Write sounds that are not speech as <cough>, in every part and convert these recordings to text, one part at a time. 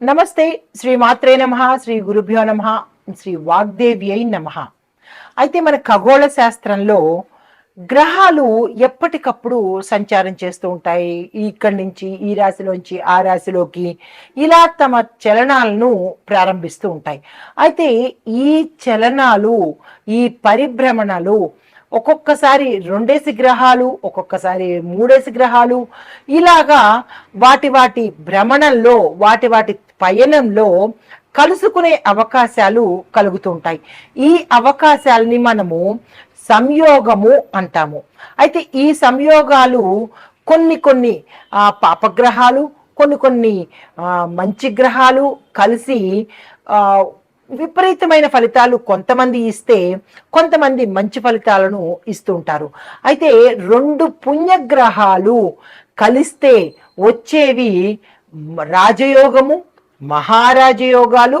నమస్తే శ్రీ మాత్రే నమ శ్రీ గురుభ్యో నమ శ్రీ వాగ్దేవ్యై నమ. అయితే మన ఖగోళ శాస్త్రంలో గ్రహాలు ఎప్పటికప్పుడు సంచారం చేస్తూ ఉంటాయి. ఇక్కడి నుంచి ఈ రాశిలోంచి ఆ రాశిలోకి ఇలా తమ చలనాలను ప్రారంభిస్తూ ఉంటాయి. అయితే ఈ చలనాలు ఈ పరిభ్రమణలు ఒక్కొక్కసారి రెండేసి గ్రహాలు ఒక్కొక్కసారి మూడేసి గ్రహాలు. ఇలాగా వాటి వాటి భ్రమణంలో వాటి వాటి పయనంలో కలుసుకునే అవకాశాలు కలుగుతుంటాయి ఈ అవకాశాలని మనము సంయోగము అంటాము. అయితే ఈ సంయోగాలు కొన్ని కొన్ని పాపగ్రహాలు కొన్ని కొన్ని మంచి గ్రహాలు కలిసి విపరీతమైన ఫలితాలు కొంతమంది ఇస్తే కొంతమంది మంచి ఫలితాలను ఇస్తుంటారు అయితే రెండు పుణ్యగ్రహాలు కలిస్తే వచ్చేవి రాజయోగము మహారాజయోగాలు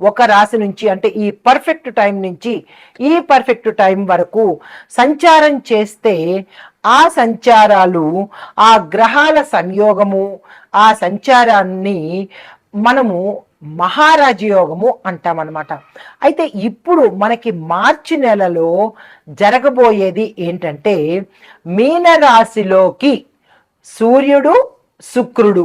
ఒక రాశి నుంచి అంటే ఈ పర్ఫెక్ట్ టైం నుంచి ఈ పర్ఫెక్ట్ టైం వరకు సంచారం చేస్తే ఆ సంచారాలు ఆ గ్రహాల సంయోగము ఆ సంచారాన్ని మనము మహారాజయోగము అంటామన్నమాట అయితే ఇప్పుడు మనకి మార్చి నెలలో జరగబోయేది ఏంటంటే మీనరాశిలోకి సూర్యుడు శుక్రుడు.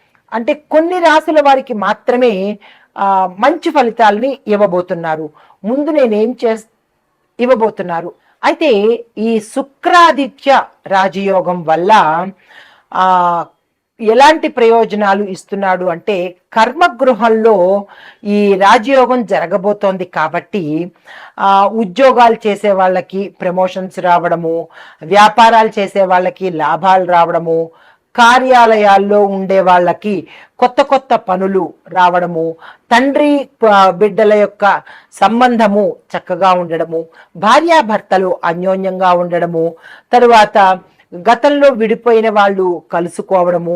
అంటే కొన్ని రాసుల వారికి మాత్రమే మంచి ఫలితాలని ఇవ్వబోతున్నారు. ముందు నేనేం చే ఇవ్వబోతున్నారు. అయితే ఈ శుక్రాదిత్య రాజయోగం వల్ల ఆ ఎలాంటి ప్రయోజనాలు ఇస్తున్నాడు అంటే కర్మగృహంలో ఈ రాజయోగం జరగబోతోంది కాబట్టి ఉద్యోగాలు చేసే వాళ్ళకి ప్రమోషన్స్ రావడము వ్యాపారాలు చేసే వాళ్ళకి లాభాలు రావడము కార్యాలయాల్లో ఉండే వాళ్ళకి కొత్త కొత్త పనులు రావడము తండ్రి బిడ్డల యొక్క సంబంధము చక్కగా ఉండడము భార్యాభర్తలు అన్యోన్యంగా ఉండడము తరువాత గతంలో విడిపోయిన వాళ్ళు కలుసుకోవడము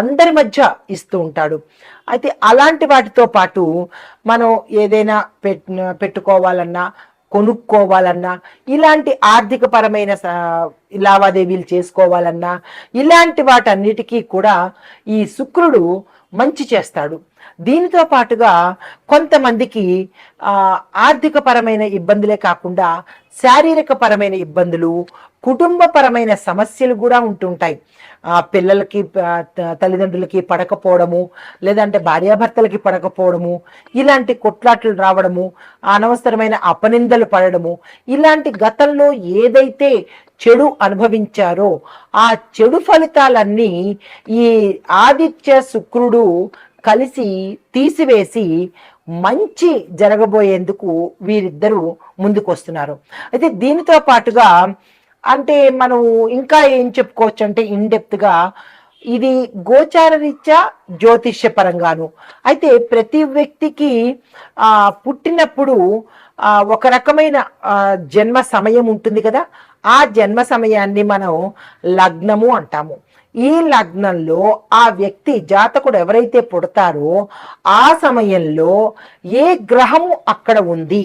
అందరి మధ్య ఇస్తూ ఉంటాడు. అయితే అలాంటి వాటితో పాటు మనం ఏదైనా పెట్ పెట్టుకోవాలన్నా కొనుక్కోవాలన్నా ఇలాంటి ఆర్థికపరమైన లావాదేవీలు చేసుకోవాలన్నా ఇలాంటి వాటన్నిటికీ కూడా ఈ శుక్రుడు మంచి చేస్తాడు. దీనితో పాటుగా కొంతమందికి ఆర్థికపరమైన ఇబ్బందులే కాకుండా శారీరకపరమైన ఇబ్బందులు కుటుంబపరమైన సమస్యలు కూడా ఉంటుంటాయి. ఆ పిల్లలకి తల్లిదండ్రులకి పడకపోవడము లేదంటే భార్యాభర్తలకి పడకపోవడము ఇలాంటి కొట్లాట్లు రావడము అనవసరమైన అపనిందలు పడడము ఇలాంటి గతంలో ఏదైతే చెడు అనుభవించారో ఆ చెడు ఫలితాలన్నీ ఈ ఆదిత్య శుక్రుడు కలిసి తీసివేసి మంచి జరగబోయేందుకు వీరిద్దరూ ముందుకు వస్తున్నారు అయితే దీనితో పాటుగా అంటే మనం ఇంకా ఏం చెప్పుకోవచ్చు అంటే ఇన్డెప్త్గా ఇది గోచార రీత్యా జ్యోతిష్య పరంగాను. అయితే ప్రతి వ్యక్తికి ఆ పుట్టినప్పుడు ఒక రకమైన జన్మ సమయం ఉంటుంది కదా? ఆ జన్మ సమయాన్ని మనం లగ్నము అంటాము. ఈ లగ్నంలో ఆ వ్యక్తి జాతకుడు ఎవరైతే పుడతారో ఆ సమయంలో ఏ గ్రహము అక్కడ ఉంది?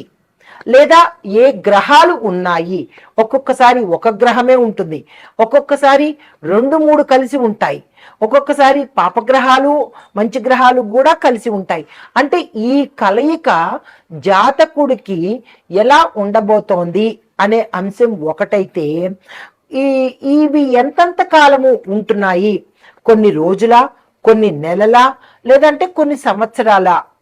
లేదా ఏ గ్రహాలు ఉన్నాయి? ఒక్కొక్కసారి ఒక గ్రహమే ఉంటుంది. ఒక్కొక్కసారి రెండు మూడు కలిసి ఉంటాయి. ఒక్కొక్కసారి పాపగ్రహాలు మంచి గ్రహాలు కూడా కలిసి ఉంటాయి. అంటే ఈ కలయిక జాతకుడికి ఎలా ఉండబోతోంది అనే అంశం ఒకటైతే ఈ ఇవి ఎంతంత కాలము ఉంటున్నాయి? కొన్ని రోజుల కొన్ని నెలల లేదంటే కొన్ని సంవత్సరాల?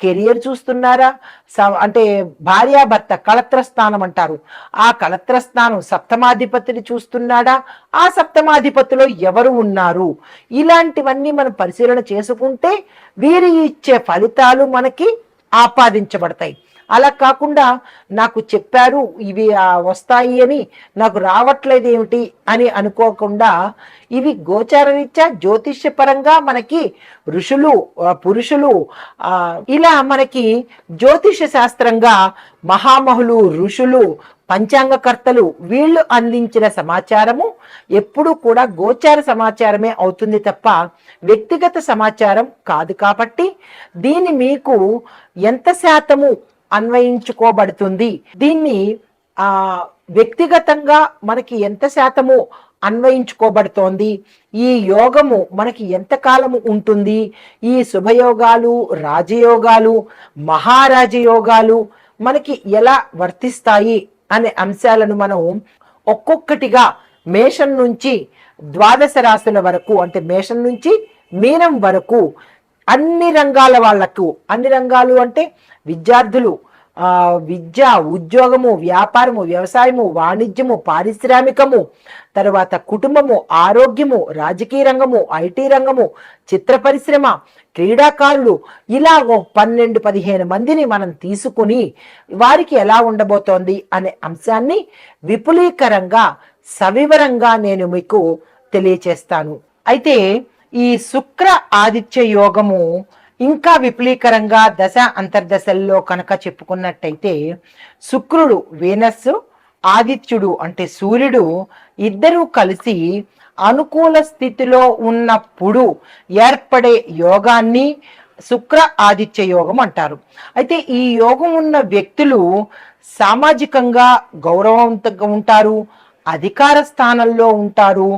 కెరియర్ చూస్తున్నారా? స- అంటే భార్యాభర్త కళత్ర స్థానం అంటారు. ఆ కళత్ర స్థానం సప్తమాధిపతిని చూస్తున్నాడా? ఆ సప్తమాధిపతిలో ఎవరు ఉన్నారు? ఇలాంటివన్నీ మనం పరిశీలన చేసుకుంటే వీరి ఇచ్చే ఫలితాలు మనకి ఆపాదించబడతాయి. అలా కాకుండా నాకు చెప్పారు ఇవి వస్తాయి అని. నాకు రావట్లేదు ఏమిటి అని అనుకోకుండా ఇవి గోచారరీత్యా జ్యోతిష్య పరంగా మనకి ఋషులు పురుషులు ఇలా మనకి జ్యోతిష శాస్త్రంగా మహామహులు ఋషులు పంచాంగకర్తలు వీళ్ళు అందించిన సమాచారము ఎప్పుడూ కూడా గోచార సమాచారమే అవుతుంది తప్ప వ్యక్తిగత సమాచారం కాదు కాబట్టి దీన్ని మీకు ఎంత శాతము అన్వయించుకోబడుతుంది. దీన్ని ఆ వ్యక్తిగతంగా మనకి ఎంత శాతము అన్వయించుకోబడుతోంది? ఈ యోగము మనకి ఎంత కాలము ఉంటుంది? ఈ శుభయోగాలు రాజయోగాలు మహారాజయోగాలు మనకి ఎలా వర్తిస్తాయి అనే అంశాలను మనం ఒక్కొక్కటిగా మేషం నుంచి ద్వాదశ రాశుల వరకు అంటే మేషం నుంచి మీనం వరకు అన్ని రంగాల వాళ్ళకు. అన్ని రంగాలు అంటే విద్యార్థులు. విద్య ఉద్యోగము వ్యాపారము వ్యవసాయము వాణిజ్యము పారిశ్రామికము తర్వాత కుటుంబము ఆరోగ్యము రాజకీయ రంగము ఐటీ రంగము చిత్ర పరిశ్రమ క్రీడాకారులు. ఇలా ఓ పన్నెండు పదిహేను మందిని మనం తీసుకుని వారికి ఎలా ఉండబోతోంది అనే అంశాన్ని విపులీకరంగా సవివరంగా నేను మీకు తెలియచేస్తాను. అయితే ఈ శుక్ర ఆదిత్య యోగము ఇంకా విపులీకరంగా దశ అంతర్దశల్లో కనుక చెప్పుకున్నట్టయితే శుక్రుడు వీనస్ ఆదిత్యుడు అంటే సూర్యుడు ఇద్దరూ కలిసి అనుకూల స్థితిలో ఉన్నప్పుడు ఏర్పడే యోగాన్ని శుక్ర ఆదిత్య యోగం అంటారు. అయితే ఈ యోగం ఉన్న వ్యక్తులు సామాజికంగా గౌరవంతంగా ఉంటారు అధికార స్థానంలో ఉంటారు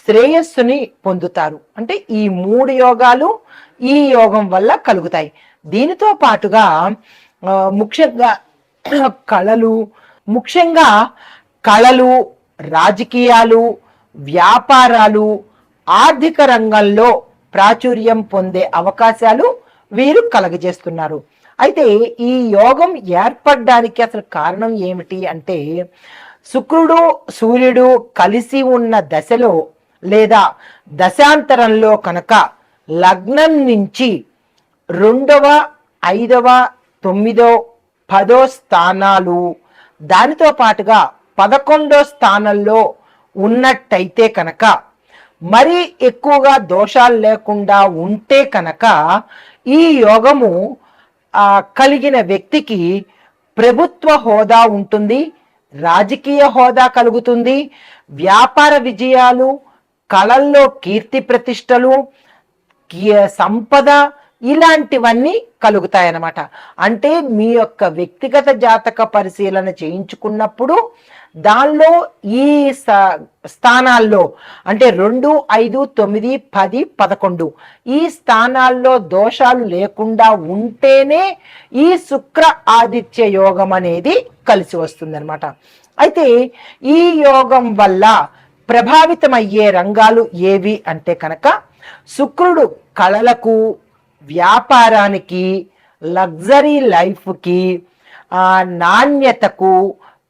శ్రేయస్సుని పొందుతారు. అంటే ఈ మూడు యోగాలు ఈ యోగం వల్ల కలుగుతాయి. దీనితో పాటుగా ముఖ్యంగా <clears throat> కళలు ముఖ్యంగా కళలు రాజకీయాలు వ్యాపారాలు ఆర్థిక రంగంలో ప్రాచుర్యం పొందే అవకాశాలు వీరు కలగజేస్తున్నారు. అయితే ఈ యోగం ఏర్పడడానికి అసలు కారణం ఏమిటి అంటే శుక్రుడు సూర్యుడు కలిసి ఉన్న దశలో లేదా దశాంతరంలో కనుక లగ్నం నుంచి రెండవ ఐదవ తొమ్మిదో పదో స్థానాలు దానితో పాటుగా పదకొండో స్థానంలో ఉన్నట్టయితే కనుక మరీ ఎక్కువగా దోషాలు లేకుండా ఉంటే కనుక ఈ యోగము కలిగిన వ్యక్తికి ప్రభుత్వ హోదా ఉంటుంది. రాజకీయ హోదా కలుగుతుంది. వ్యాపార విజయాలు కళల్లో కీర్తి ప్రతిష్టలు కీ- సంపద ఇలాంటివన్నీ కలుగుతాయన్నమాట. అంటే మీ యొక్క వ్యక్తిగత జాతక పరిశీలన చేయించుకున్నప్పుడు దానిలో ఈ స్థానాల్లో అంటే రెండు ఐదు తొమ్మిది పది పదకొండు. ఈ స్థానాల్లో దోషాలు లేకుండా ఉంటేనే ఈ శుక్ర ఆదిత్య యోగం అనేది కలిసి వస్తుంది అయితే ఈ యోగం వల్ల ప్రభావితమయ్యే రంగాలు ఏవి అంటే కనుక శుక్రుడు కళలకు వ్యాపారానికి లగ్జరీ లైఫ్కి నాణ్యతకు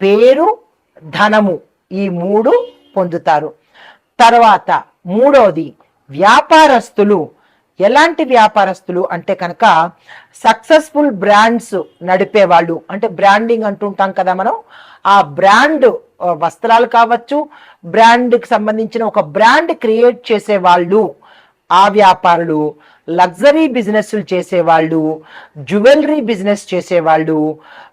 పేరు ధనము ఈ మూడు పొందుతారు. తర్వాత మూడవది వ్యాపారస్తులు. ఎలాంటి వ్యాపారస్తులు అంటే కనుక సక్సెస్ఫుల్ బ్రాండ్స్ నడిపే వాళ్ళు అంటే బ్రాండింగ్ అంటుంటాం కదా మనం. ఆ బ్రాండ్ వస్త్రాలు కావచ్చు బ్రాండ్కి సంబంధించిన ఒక బ్రాండ్ క్రియేట్ చేసే వాళ్ళు ఆ వ్యాపారులు లగ్జరీ బిజినెస్లు చేసేవాళ్ళు జ్యువెలరీ బిజినెస్ చేసేవాళ్ళు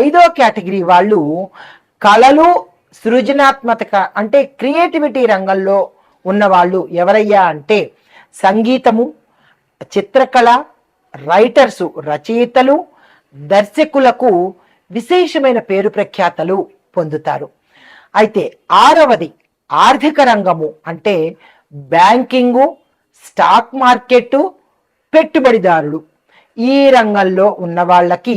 ఐదో కేటగిరీ వాళ్ళు కళలు సృజనాత్మక అంటే క్రియేటివిటీ రంగంలో ఉన్నవాళ్ళు ఎవరయ్యా అంటే సంగీతము చిత్రకళ రైటర్సు రచయితలు దర్శకులకు విశేషమైన పేరు ప్రఖ్యాతలు పొందుతారు. అయితే ఆరవది ఆర్థిక రంగము అంటే బ్యాంకింగు స్టాక్ మార్కెట్ పెట్టుబడిదారులు. ఈ రంగంలో ఉన్న వాళ్ళకి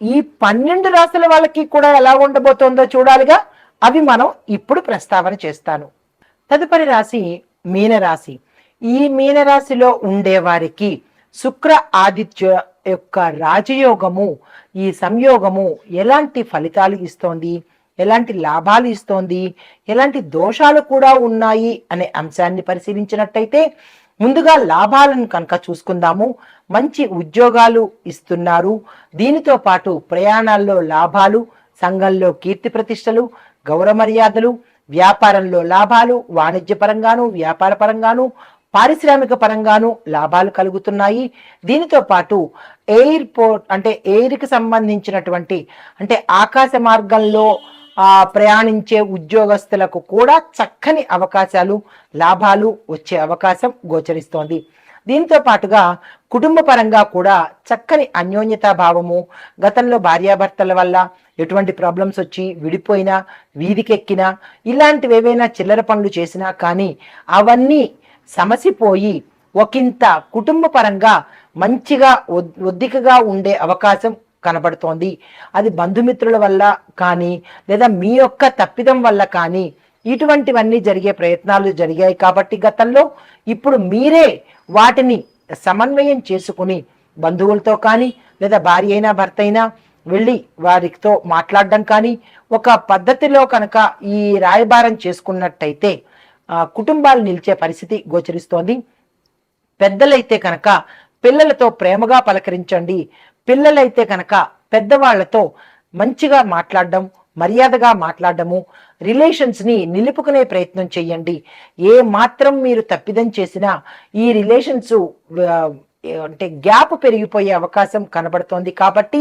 ఈ పన్నెండు రాశుల వాళ్ళకి కూడా ఎలా ఉండబోతోందో చూడాలిగా. అవి మనం ఇప్పుడు ప్రస్తావన చేస్తాను. తదుపరి రాశి మీనరాశి. ఈ మీనరాశిలో ఉండే వారికి శుక్ర ఆదిత్య యొక్క రాజయోగము ఈ సంయోగము ఎలాంటి ఫలితాలు ఇస్తోంది? ఎలాంటి లాభాలు ఇస్తోంది? ఎలాంటి దోషాలు కూడా ఉన్నాయి అనే అంశాన్ని పరిశీలించినట్టయితే ముందుగా లాభాలను కనుక చూసుకుందాము. మంచి ఉద్యోగాలు ఇస్తున్నారు. దీనితో పాటు ప్రయాణాల్లో లాభాలు సంఘంలో కీర్తి ప్రతిష్టలు గౌరవ మర్యాదలు వ్యాపారంలో లాభాలు వాణిజ్య పరంగాను వ్యాపార పరంగాను పారిశ్రామిక పరంగాను లాభాలు కలుగుతున్నాయి. దీనితో పాటు ఎయిర్పోర్ట్ అంటే ఎయిర్కి సంబంధించినటువంటి అంటే ఆకాశ మార్గంలో ప్రయాణించే ఉద్యోగస్తులకు కూడా చక్కని అవకాశాలు లాభాలు వచ్చే అవకాశం గోచరిస్తోంది. దీంతో పాటుగా కుటుంబ పరంగా కూడా చక్కని అన్యోన్యతా భావము గతంలో భార్యాభర్తల వల్ల ఎటువంటి ప్రాబ్లమ్స్ వచ్చి విడిపోయినా వీధికెక్కినా ఇలాంటివి ఏవైనా చిల్లర పనులు చేసినా కానీ అవన్నీ సమసిపోయి ఒకంత కుటుంబ పరంగా మంచిగా ఒద్- ఒద్దికగా ఉండే అవకాశం కనబడుతోంది. అది బంధుమిత్రుల వల్ల కానీ లేదా మీ యొక్క తప్పిదం వల్ల కానీ ఇటువంటివన్నీ జరిగే ప్రయత్నాలు జరిగాయి కాబట్టి గతంలో ఇప్పుడు మీరే వాటిని సమన్వయం చేసుకుని బంధువులతో కానీ లేదా భార్య అయినా భర్త అయినా వెళ్ళి వారితో మాట్లాడడం కానీ ఒక పద్ధతిలో కనుక ఈ రాయబారం చేసుకున్నట్టయితే కుటుంబాలు నిలిచే పరిస్థితి గోచరిస్తోంది. పెద్దలైతే కనుక పిల్లలతో ప్రేమగా పలకరించండి. పిల్లలైతే కనుక పెద్దవాళ్ళతో మంచిగా మాట్లాడడం మర్యాదగా మాట్లాడడము రిలేషన్స్ని నిలుపుకునే ప్రయత్నం చేయండి ఏ మాత్రం మీరు తప్పిదం చేసినా ఈ రిలేషన్స్ అంటే గ్యాప్ పెరిగిపోయే అవకాశం కనబడుతోంది. కాబట్టి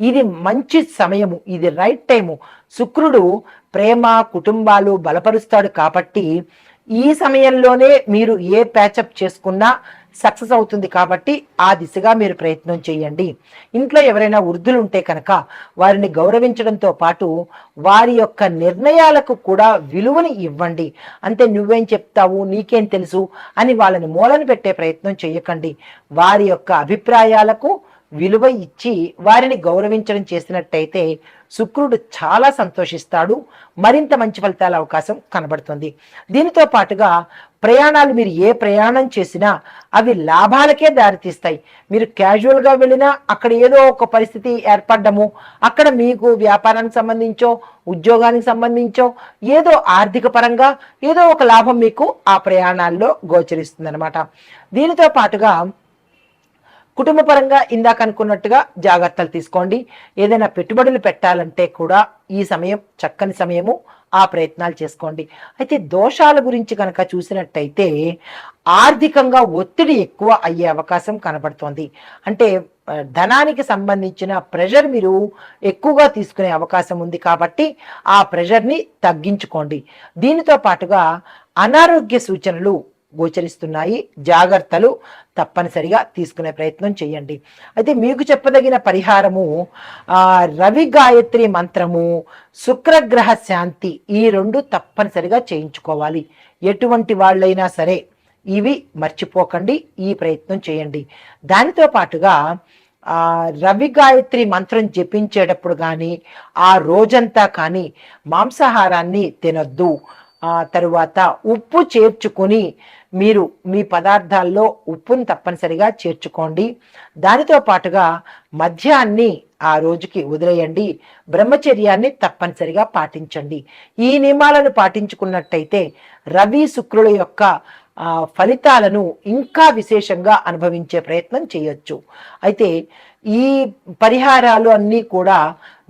ఇది మంచి సమయము ఇది రైట్ టైము శుక్రుడు ప్రేమ కుటుంబాలు బలపరుస్తాడు కాబట్టి ఈ సమయంలోనే మీరు ఏ ప్యాచప్ చేసుకున్నా సక్సెస్ అవుతుంది కాబట్టి ఆ దిశగా మీరు ప్రయత్నం చేయండి. ఇంట్లో ఎవరైనా వృద్ధులు ఉంటే కనుక వారిని గౌరవించడంతో పాటు వారి యొక్క నిర్ణయాలకు కూడా విలువని ఇవ్వండి. అంతే నువ్వేం చెప్తావు నీకేం తెలుసు అని వాళ్ళని మూలన పెట్టే ప్రయత్నం చేయకండి. వారి యొక్క అభిప్రాయాలకు విలువ ఇచ్చి వారిని గౌరవించడం చేసినట్టయితే శుక్రుడు చాలా సంతోషిస్తాడు. మరింత మంచి ఫలితాల అవకాశం కనబడుతుంది. దీనితో పాటుగా ప్రయాణాలు మీరు ఏ ప్రయాణం చేసినా అవి లాభాలకే దారితీస్తాయి. మీరు క్యాజువల్గా వెళ్ళినా అక్కడ ఏదో ఒక పరిస్థితి ఏర్పడ్డము అక్కడ మీకు వ్యాపారానికి సంబంధించో ఉద్యోగానికి సంబంధించో ఏదో ఆర్థిక పరంగా ఏదో ఒక లాభం మీకు ఆ ప్రయాణాల్లో గోచరిస్తుంది దీనితో పాటుగా కుటుంబ పరంగా ఇందాక అనుకున్నట్టుగా జాగ్రత్తలు తీసుకోండి. ఏదైనా పెట్టుబడులు పెట్టాలంటే కూడా ఈ సమయం చక్కని సమయము ఆ ప్రయత్నాలు చేసుకోండి. అయితే దోషాల గురించి కనుక చూసినట్టయితే ఆర్థికంగా ఒత్తిడి ఎక్కువ అయ్యే అవకాశం కనబడుతోంది. అంటే ధనానికి సంబంధించిన ప్రెషర్ మీరు ఎక్కువగా తీసుకునే అవకాశం ఉంది కాబట్టి ఆ ప్రెషర్ని తగ్గించుకోండి. దీనితో పాటుగా అనారోగ్య సూచనలు గోచరిస్తున్నాయి. జాగ్రత్తలు తప్పనిసరిగా తీసుకునే ప్రయత్నం చేయండి. అయితే మీకు చెప్పదగిన పరిహారము రవి గాయత్రి మంత్రము శుక్రగ్రహ శాంతి ఈ రెండు తప్పనిసరిగా చేయించుకోవాలి. ఎటువంటి వాళ్ళైనా సరే ఇవి మర్చిపోకండి ఈ ప్రయత్నం చేయండి. దానితో పాటుగా రవి గాయత్రి మంత్రం జపించేటప్పుడు కానీ ఆ రోజంతా కానీ మాంసాహారాన్ని తినొద్దు. ఆ తరువాత ఉప్పు చేర్చుకొని మీరు మీ పదార్థాల్లో ఉప్పును తప్పనిసరిగా చేర్చుకోండి. దానితో పాటుగా మద్యాన్ని ఆ రోజుకి వదిలేయండి. బ్రహ్మచర్యాన్ని తప్పనిసరిగా పాటించండి. ఈ నియమాలను పాటించుకున్నట్టయితే రవి శుక్రుల యొక్క ఫలితాలను ఇంకా విశేషంగా అనుభవించే ప్రయత్నం చేయొచ్చు. అయితే ఈ పరిహారాలు అన్నీ కూడా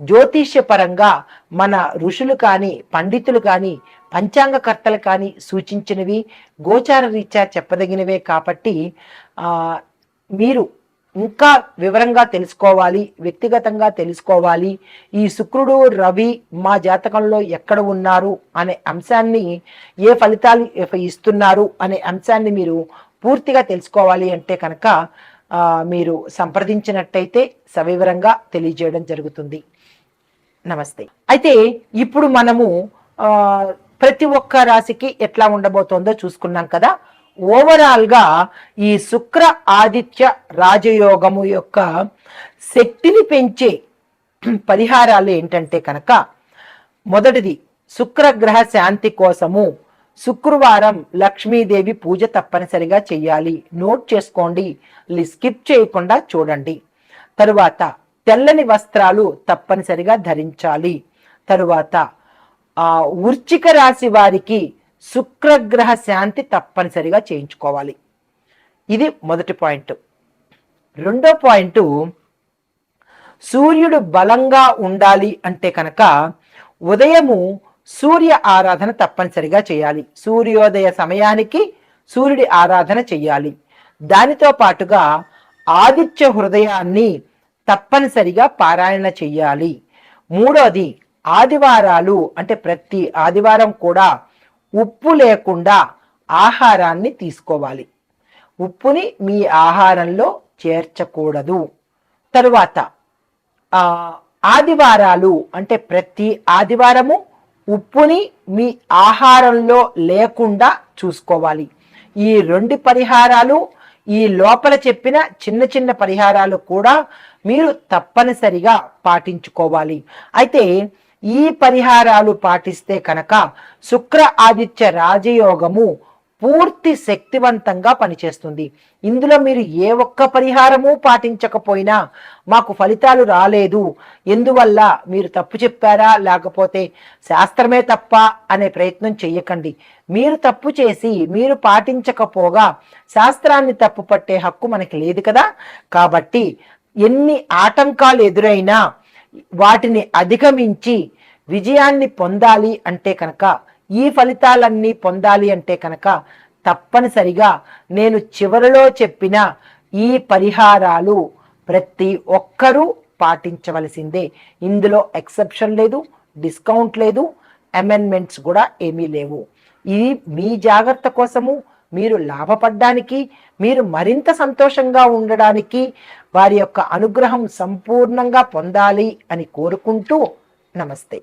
జ్యోతిష్యపరంగా మన ఋషులు కానీ పండితులు కానీ పంచాంగకర్తలు కానీ సూచించినవి గోచార రీత్యా చెప్పదగినవే కాబట్టి మీరు ఇంకా వివరంగా తెలుసుకోవాలి వ్యక్తిగతంగా తెలుసుకోవాలి. ఈ శుక్రుడు రవి మా జాతకంలో ఎక్కడ ఉన్నారు అనే అంశాన్ని ఏ ఫలితాలు ఇస్తున్నారు అనే అంశాన్ని మీరు పూర్తిగా తెలుసుకోవాలి అంటే కనుక మీరు సంప్రదించినట్టయితే సవివరంగా తెలియజేయడం జరుగుతుంది. నమస్తే. అయితే ఇప్పుడు మనము ప్రతి ఒక్క రాశికి ఎట్లా ఉండబోతోందో చూసుకున్నాం కదా. ఓవరాల్గా ఈ శుక్ర ఆదిత్య రాజయోగము యొక్క శక్తిని పెంచే పరిహారాలు ఏంటంటే కనుక మొదటిది శుక్రగ్రహ శాంతి కోసము. శుక్రవారం లక్ష్మీదేవి పూజ తప్పనిసరిగా చేయాలి. నోట్ చేసుకోండి. స్కిప్ చేయకుండా చూడండి. తరువాత తెల్లని వస్త్రాలు తప్పనిసరిగా ధరించాలి. తరువాత ఆ వృచ్చిక రాశి వారికి శుక్రగ్రహ శాంతి తప్పనిసరిగా చేయించుకోవాలి. ఇది మొదటి పాయింట్. రెండో పాయింట్ సూర్యుడు బలంగా ఉండాలి అంటే కనుక ఉదయము సూర్య ఆరాధన తప్పనిసరిగా చేయాలి. సూర్యోదయ సమయానికి సూర్యుడి ఆరాధన చేయాలి. దానితో పాటుగా ఆదిత్య హృదయాన్ని తప్పనిసరిగా పారాయణ చెయ్యాలి మూడోది ఆదివారాలు అంటే ప్రతి ఆదివారం కూడా ఉప్పు లేకుండా ఆహారాన్ని తీసుకోవాలి. ఉప్పుని మీ ఆహారంలో చేర్చకూడదు. తరువాత ఆదివారాలు అంటే ప్రతి ఆదివారము ఉప్పుని మీ ఆహారంలో లేకుండా చూసుకోవాలి. ఈ రెండు పరిహారాలు ఈ లోపల చెప్పిన చిన్న చిన్న పరిహారాలు కూడా మీరు తప్పనిసరిగా పాటించుకోవాలి. అయితే ఈ పరిహారాలు పాటిస్తే కనుక శుక్ర ఆదిత్య రాజయోగము పూర్తి శక్తివంతంగా పనిచేస్తుంది. ఇందులో మీరు ఏ ఒక్క పరిహారము పాటించకపోయినా మాకు ఫలితాలు రాలేదు. ఎందువల్ల మీరు తప్పు చెప్పారా? లేకపోతే శాస్త్రమే తప్ప అనే ప్రయత్నం చెయ్యకండి. మీరు తప్పు చేసి మీరు పాటించకపోగా శాస్త్రాన్ని తప్పు పట్టే హక్కు మనకి లేదు కదా? కాబట్టి ఎన్ని ఆటంకాలు ఎదురైనా వాటిని అధిగమించి విజయాన్ని పొందాలి అంటే కనుక ఈ ఫలితాలన్నీ పొందాలి అంటే కనుక తప్పనిసరిగా నేను చివరిలో చెప్పిన ఈ పరిహారాలు ప్రతి ఒక్కరూ పాటించవలసిందే. ఇందులో ఎక్సెప్షన్ లేదు డిస్కౌంట్ లేదు అమెండ్మెంట్స్ కూడా ఏమీ లేవు. ఇది మీ జాగ్రత్త కోసము మీరు లాభపడ్డానికి మీరు మరింత సంతోషంగా ఉండడానికి వారి యొక్క అనుగ్రహం సంపూర్ణంగా పొందాలి అని కోరుకుంటూ నమస్తే.